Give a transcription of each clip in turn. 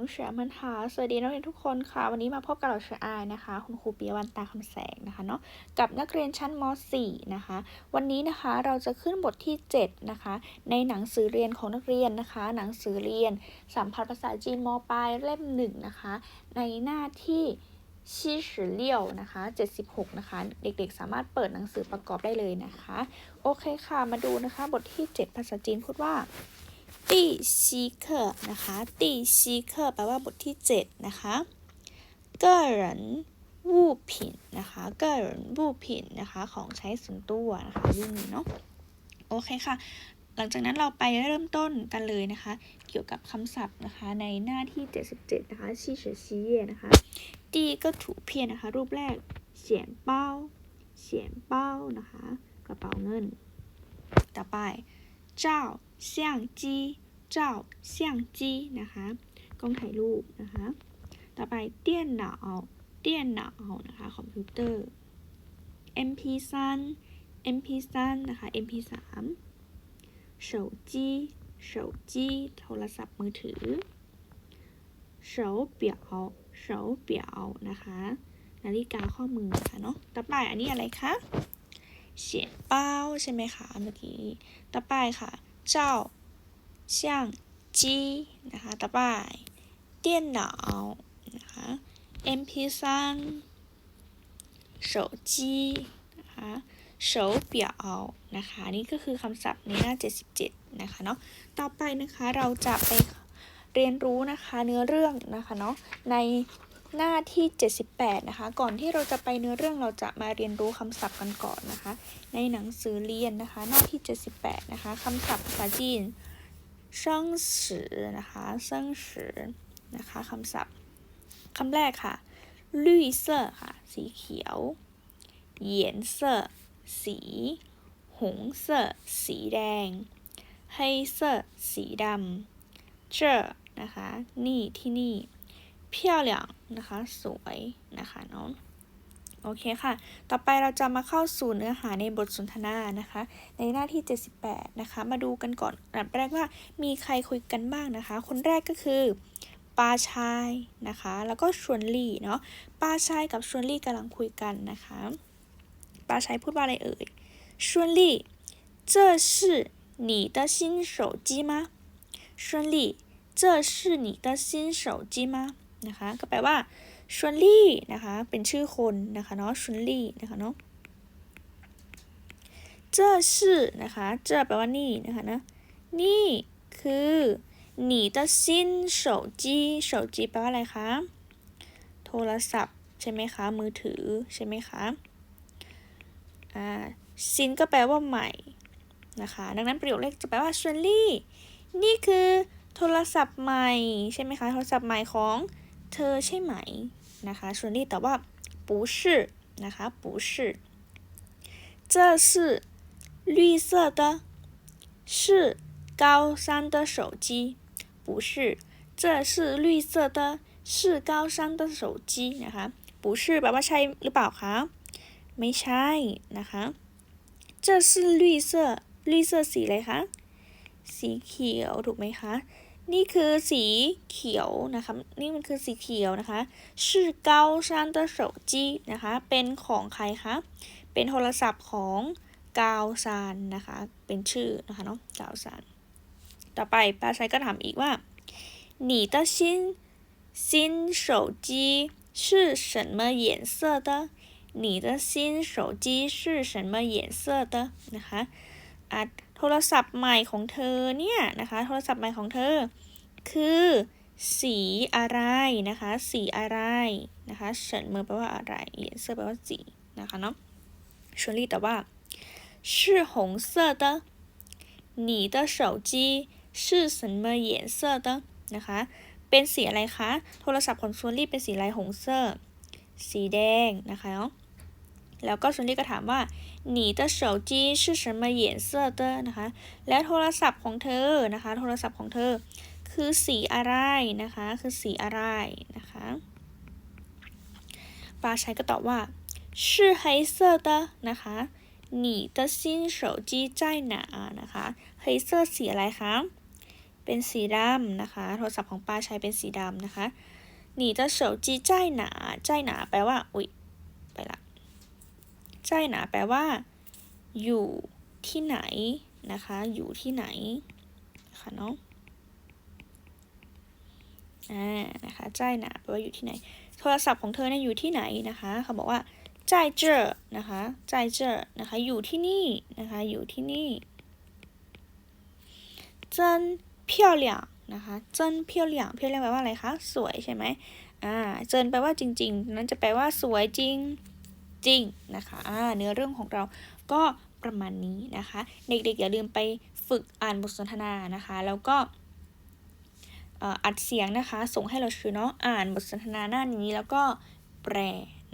งเฉียมันหาสวัสดีนักเรียนทุกคนค่ะ วันนี้มาพบกับเราเฉียไอานะคะ คุณครูเปียวันตาคำแสงนะคะเนาะกับนักเรียนชั้นม .4 นะคะ วันนี้นะคะเราจะขึ้นบทที่ 7 นะคะ ในหนังสือเรียนของนักเรียนนะคะ หนังสือเรียน สัมพันภาษาจีนมปลายเล่มหนึ่งนะคะ ในหน้าที่ชีสิเลี่ยวนะคะ76 นะคะ เด็กๆ สามารถเปิดหนังสือประกอบได้เลยนะคะ โอเคค่ะมาดูนะคะ บทที่ 7 ภาษาจีนพูดว่า ตีซีเคนะคะตีซีเคแปลว่าบทที่ 7 นะคะเกเหรินวูผินนะคะเกเหรินวูผินนะคะของใช้ส่วนตัวนะคะยุ่งเนาะโอเคค่ะ หลังจากนั้นเราไปเริ่มต้นกันเลยนะคะ เกี่ยวกับคำศัพท์นะคะในหน้าที่ 77 นะคะชีเฉชีเยนะคะตีก็ถูเพียนนะคะ รูปแรกเสียงเป้าเสียงเป้านะคะ กระเป๋าเงิน ต่อไปเจ้า 相机เจ้า相机นะคะกล้องถ่ายรูปนะคะ ต่อไป电脑电脑นะคะ คอมพิวเตอร์ MP3 MP3 นะคะ MP3 手机手机โทรศัพท์มือถือ手表手表นะคะ นาฬิกาข้อมือค่ะเนาะ ต่อไปอันนี้อะไรคะเฉียนเป้าใช่ไหมคะเมื่อกี้ ต่อไปค่ะ เจ้า相机นะคะ ต่อไป电脑นะคะ MP3 手机นะคะ手表นะคะ นี่ก็คือคำศัพท์ในหน้า 77 นะคะเนาะ ต่อไปนะคะเราจะไปเรียนรู้นะคะเนื้อเรื่องนะคะเนาะ ใน หน้าที่ 78 นะคะ ก่อนที่เราจะไปเนื้อเรื่องเราจะมาเรียนรู้คำศัพท์กันก่อนนะคะ ในหนังสือเรียนนะคะ หน้าที่ 78 นะคะคำศัพท์ภาษาจีนซ่งสือนะคะซ่งสือนะคะคำศัพท์คำแรกค่ะลุยเซอร์ค่ะ สีเขียวเหยียนเซอร์สีหงเซอร์สีแดงเฮเซอร์สีดำเจอนะคะ นี่ที่นี่ 漂亮นะคะ สวยนะคะเนาะโอเคค่ะ ต่อไปเราจะมาเข้าสู่เนื้อหาในบทสนทนานะคะ ในหน้าที่ 78 นะคะ มาดูกันก่อนอันดับแรกว่ามีใครคุยกันบ้างนะคะ คนแรกก็คือปาชายนะคะ แล้วก็ชวนลี่เนาะปาชายกับชวนลี่กำลังคุยกันนะคะปาชายพูดว่าอะไรเอ่ยชวนลี่这是你的新手机吗ชวนลี่这是你的新手机吗 นะคะ ก็แปลว่าชวนลี่นะคะ เป็นชื่อคนนะคะเนาะชวนลี่นะคะเนาะ这是นะคะ这แปลว่านี่นะคะนะ นี่คือ你的新手机手机แปลว่าอะไรคะ โทรศัพท์ใช่ไหมคะ มือถือใช่ไหมคะ อ่าซินก็แปลว่าใหม่นะคะ ดังนั้นประโยคแรกจะแปลว่าชวนลี่ นี่คือโทรศัพท์ใหม่ใช่ไหมคะ โทรศัพท์ใหม่ของ เธอใช่ไหมนะคะชวนลี่แต่ว่า不是นะคะ不是这是绿色的是高山的手机不是这是绿色的是高山的手机นะคะ不是แปลว่าใช่หรือเปล่าคะไม่ใช่นะคะ这是绿色绿色สีอะไรคะสีเขียวถูกไหมคะ นี่คือสีเขียวนะคะ นี่มันคือสีเขียวนะคะชื่อเกาซันเตอร์โฉจีนะคะ เป็นของใครคะ เป็นโทรศัพท์ของกาวซานนะคะ เป็นชื่อนะคะเนาะกาวซาน ต่อไปปาชัยก็ถามอีกว่า你的新新手机是什么颜色的你的新手机是什么颜色的นะคะอ่ะ โทรศัพท์ใหม่ของเธอเนี่ยนะคะ โทรศัพท์ใหม่ของเธอ คือสีอะไรนะคะ สีอะไรนะคะเฉินเมอแปลว่าอะไรเหยียนเสื้อแปลว่าสีนะคะเนาะชวนลี่แต่ว่า是红色的你的手机是什么颜色的นะคะ เป็นสีอะไรคะ โทรศัพท์ของชวนลี่เป็นสีอะไรหงเสื้อสีแดงนะคะเนาะ แล้วก็ซุนลี่ก็ถามว่าหนีเตอร์เฉาจีชื่อฉันมเยียนเซอร์เตอร์นะคะ และโทรศัพท์ของเธอนะคะ โทรศัพท์ของเธอ คือสีอะไรนะคะ คือสีอะไรนะคะปาชัยก็ตอบว่าชื่อไฮเซอร์เตอร์นะคะหนีเตอร์ซินเฉาจีใจหนานะคะไฮเซอร์สีอะไรคะเป็นสีดำนะคะ โทรศัพท์ของปาชัยเป็นสีดำนะคะหนีเตอร์เฉาจีใจหนาใจหนาแปลว่าอุ๊ยไปละ 在哪แปลว่า อยู่ที่ไหนนะคะ อยู่ที่ไหนนะคะเนาะ อ่า นะคะ在哪แปลว่าอยู่ที่ไหน โทรศัพท์ของเธอเนี่ยอยู่ที่ไหนนะคะ เขาบอกว่า在这นะคะ在这นะคะ อยู่ที่นี่นะคะ อยู่ที่นี่真漂亮นะคะ真漂亮漂亮แปลว่าอะไรคะ สวยใช่ไหมอ่าเจินแปลว่าจริง ๆ นั้นจะแปลว่าสวยจริง จริงนะคะะเนื้อเรื่องของเราก็ประมาณนี้นะคะ เด็กๆอย่าลืมไปฝึกอ่านบทสนทนานะคะ แล้วก็อัดเสียงนะคะ ส่งให้เราชื่อเนาะอ่านบทสนทนาหน้านี้แล้วก็แปล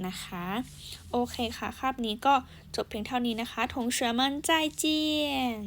นะคะ โอเคค่ะ คาบนี้ก็จบเพียงเท่านี้นะคะทงเชือมันใจเจียน